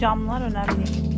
Camlar önemli.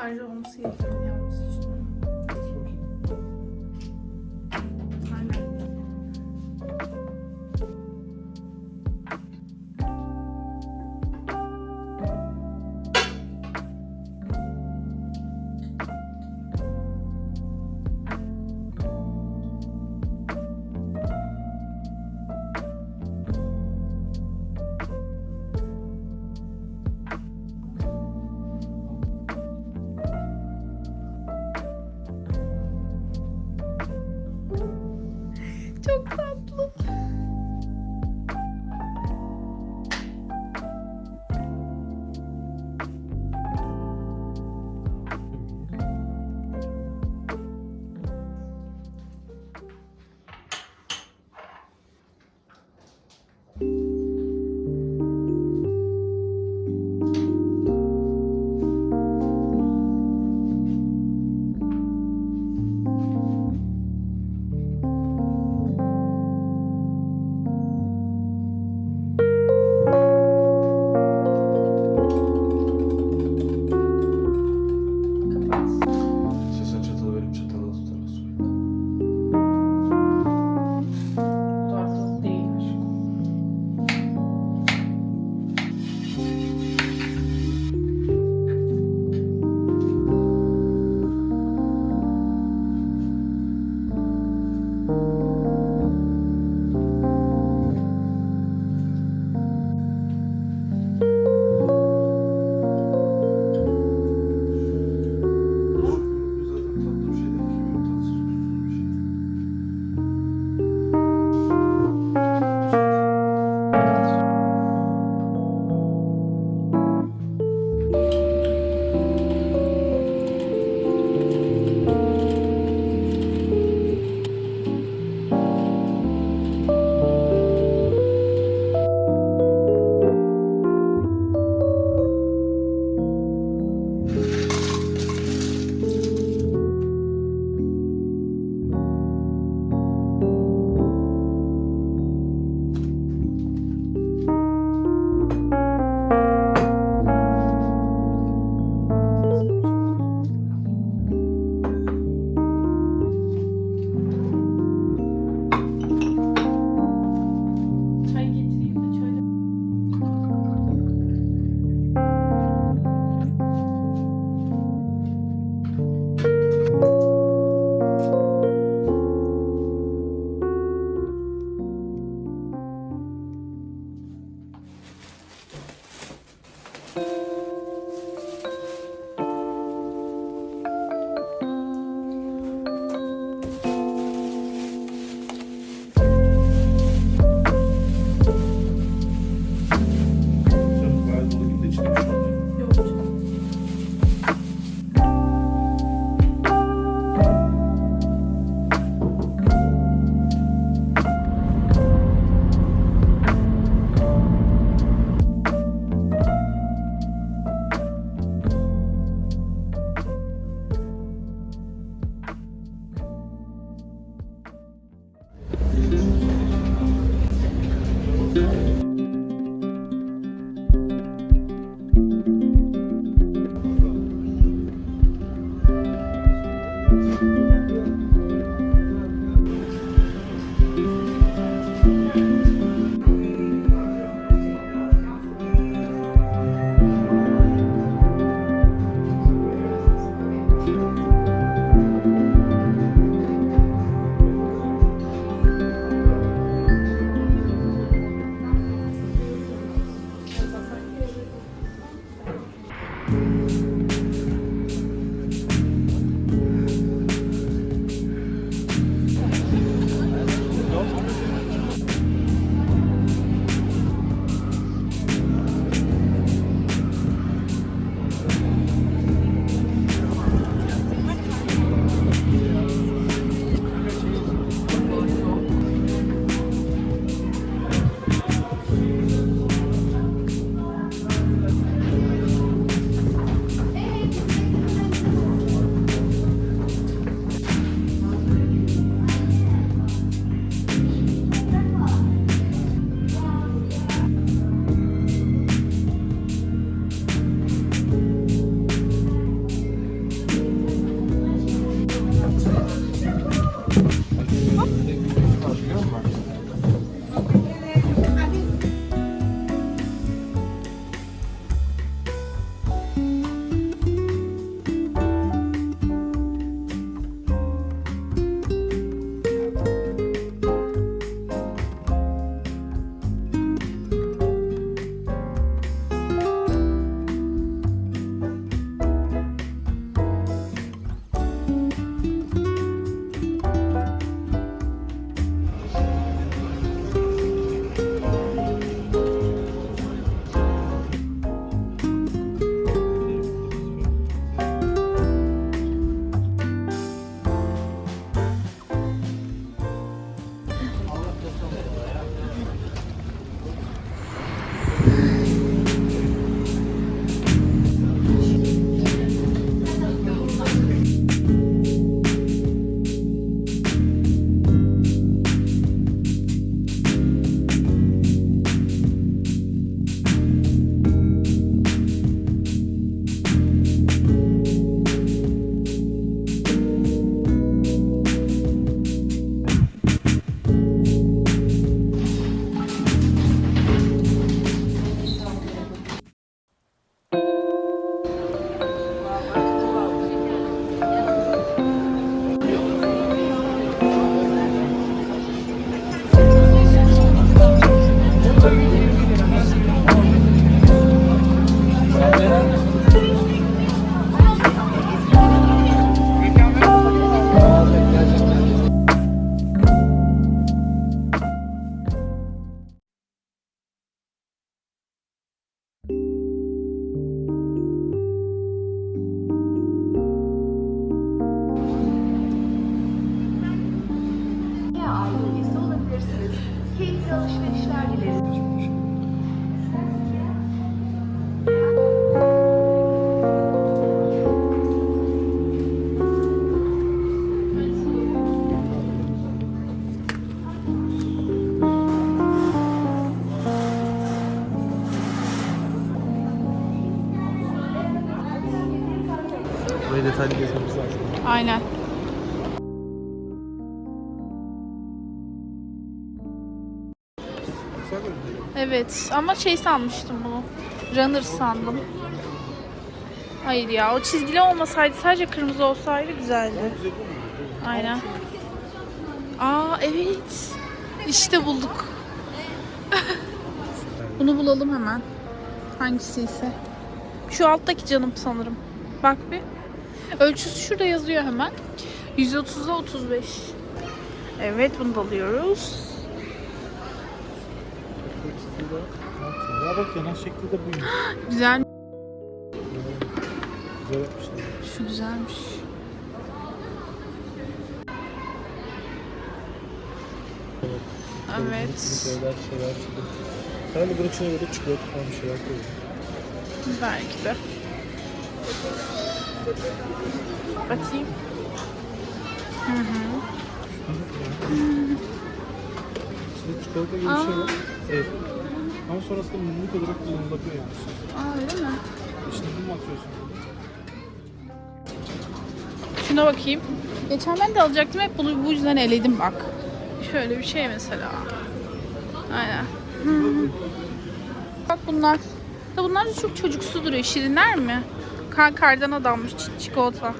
Şarj olması gerekiyor Burayı detaylı gezmemiz lazım. Aynen. Evet ama şey sanmıştım bunu. Runner sandım. Hayır ya o çizgili olmasaydı sadece kırmızı olsaydı güzeldi. Aynen. Aa evet. İşte bulduk. Bunu bulalım hemen. Hangisi ise. Şu alttaki canım sanırım. Bak bir. Ölçüsü şurada yazıyor hemen. 130'a 35. Evet bunu da alıyoruz. Ya bak yanan şekli de buymuş. Güzel. Güzel yapmışlar. Şu güzelmiş. Evet. Şeyler şeyler. Ben de bunun içine böyle çikolata falan bir şeyler koyuyorum. Belki de. Bakayım. Hı hı. İçinde çikolata gibi bir şey var. Evet. Ama sonrasında mumluk olarak kullanılabiliyor yani. Aa öyle mi? İçine mum atıyorsun. Şuna bakayım. Geçen ben de alacaktım hep bunu bu yüzden eledim bak. Şöyle bir şey mesela. Aynen. Hı hı. Bak bunlar. Da bunlar da çok çocuksu duruyor. Şirinler mi? Kar kardan adammış çi- çikolata.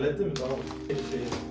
Hallettin mi? Tamam. Şey.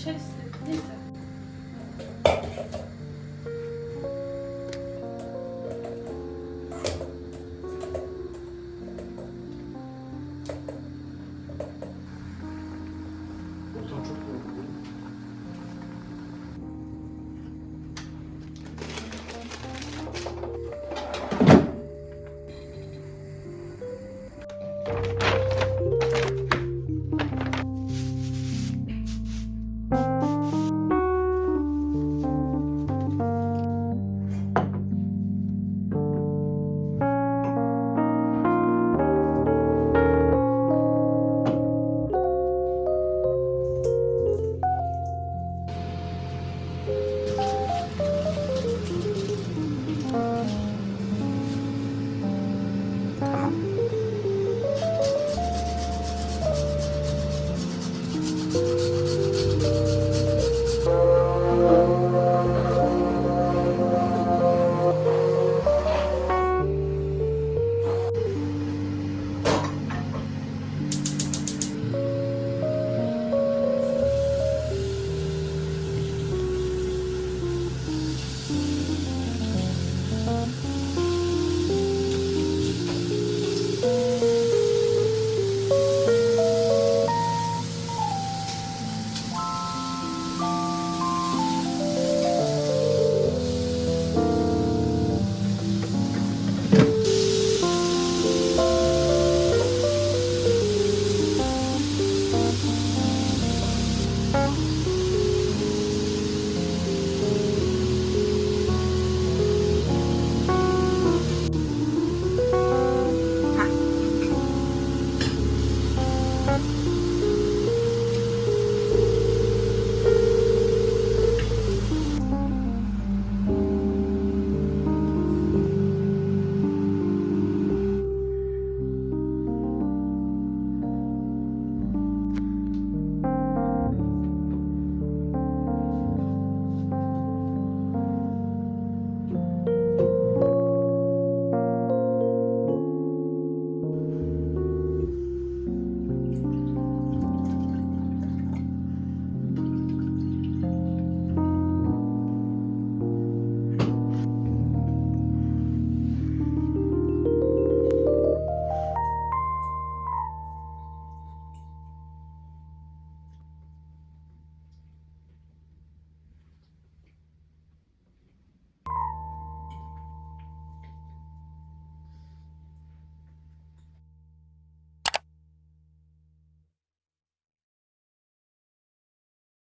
deixa eles